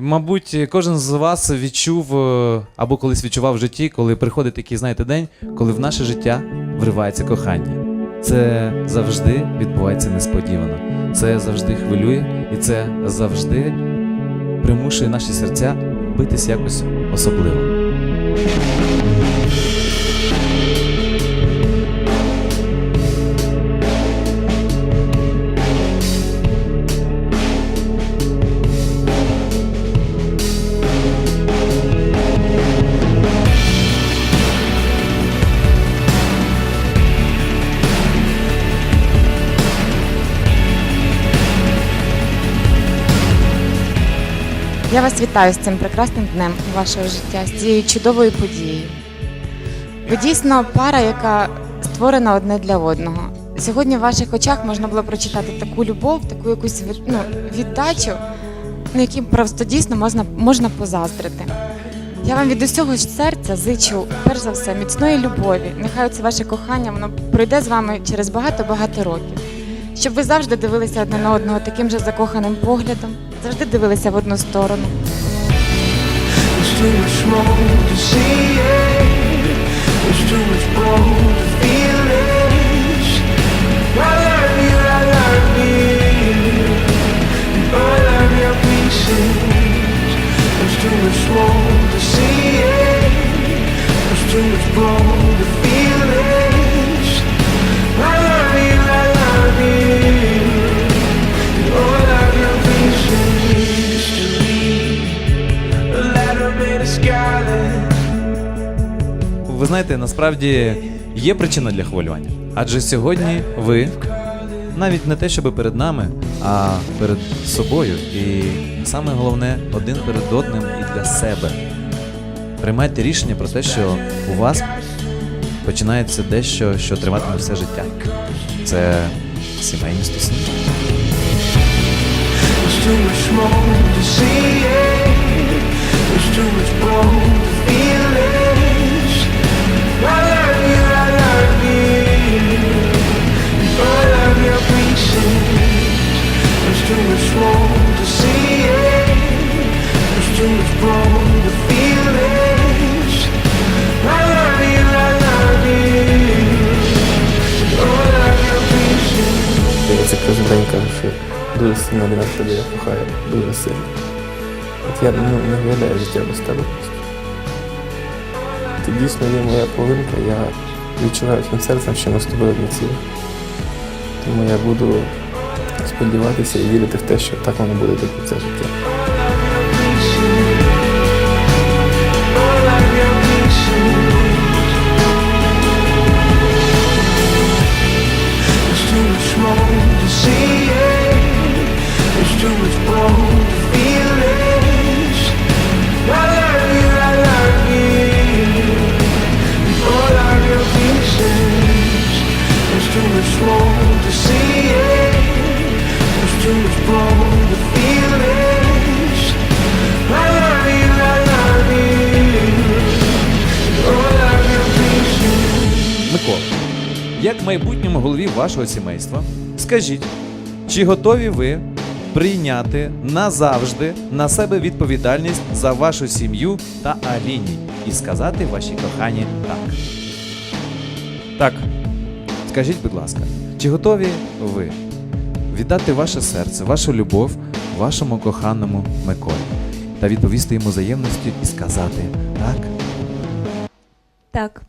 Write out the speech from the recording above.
Мабуть, кожен з вас відчув е, або колись відчував в житті, коли приходить такий, знаєте, день, коли в наше життя вривається кохання. Це завжди відбувається несподівано. Це завжди хвилює, і це завжди примушує наші серця битись якось особливо. Я вас вітаю з цим прекрасним днем вашого життя, з цією чудовою подією. Ви дійсно пара, яка створена одне для одного. Сьогодні в ваших очах можна було прочитати таку любов, таку якусь ну, віддачу, ну, яким просто дійсно можна, можна позаздрити. Я вам від усього серця зичу, перш за все, міцної любові. Нехай це ваше кохання воно пройде з вами через багато-багато років. Щоб ви завжди дивилися одне на одного таким же закоханим поглядом, завжди дивилися в одну сторону. Too much more Ви знаєте, насправді є причина для хвилювання. Адже сьогодні ви навіть не те, щоб перед нами, а перед собою. І саме головне один перед одним і для себе. Приймайте рішення про те, що у вас починається дещо, що триватиме все життя. Це сімейні стосунки. There's too much more to see it. There's too much more дуже сильно вона тебе кохає, дуже сильно. От я ну, не виглядаю життя без тебе. Ти дійсно є моя половинка, я відчуваю своїм серцем, що ми з тобою одне ціле. Тому я буду сподіватися і вірити в те, що так воно буде до кінця життя. Микола, як майбутньому голові вашого сімейства, скажіть, чи готові ви прийняти назавжди на себе відповідальність за вашу сім'ю та Аліні і сказати вашій кохані так? Так, Скажіть, будь ласка, чи готові ви віддати ваше серце, вашу любов вашому коханому Миколі та відповісти йому взаємністю і сказати так? Так.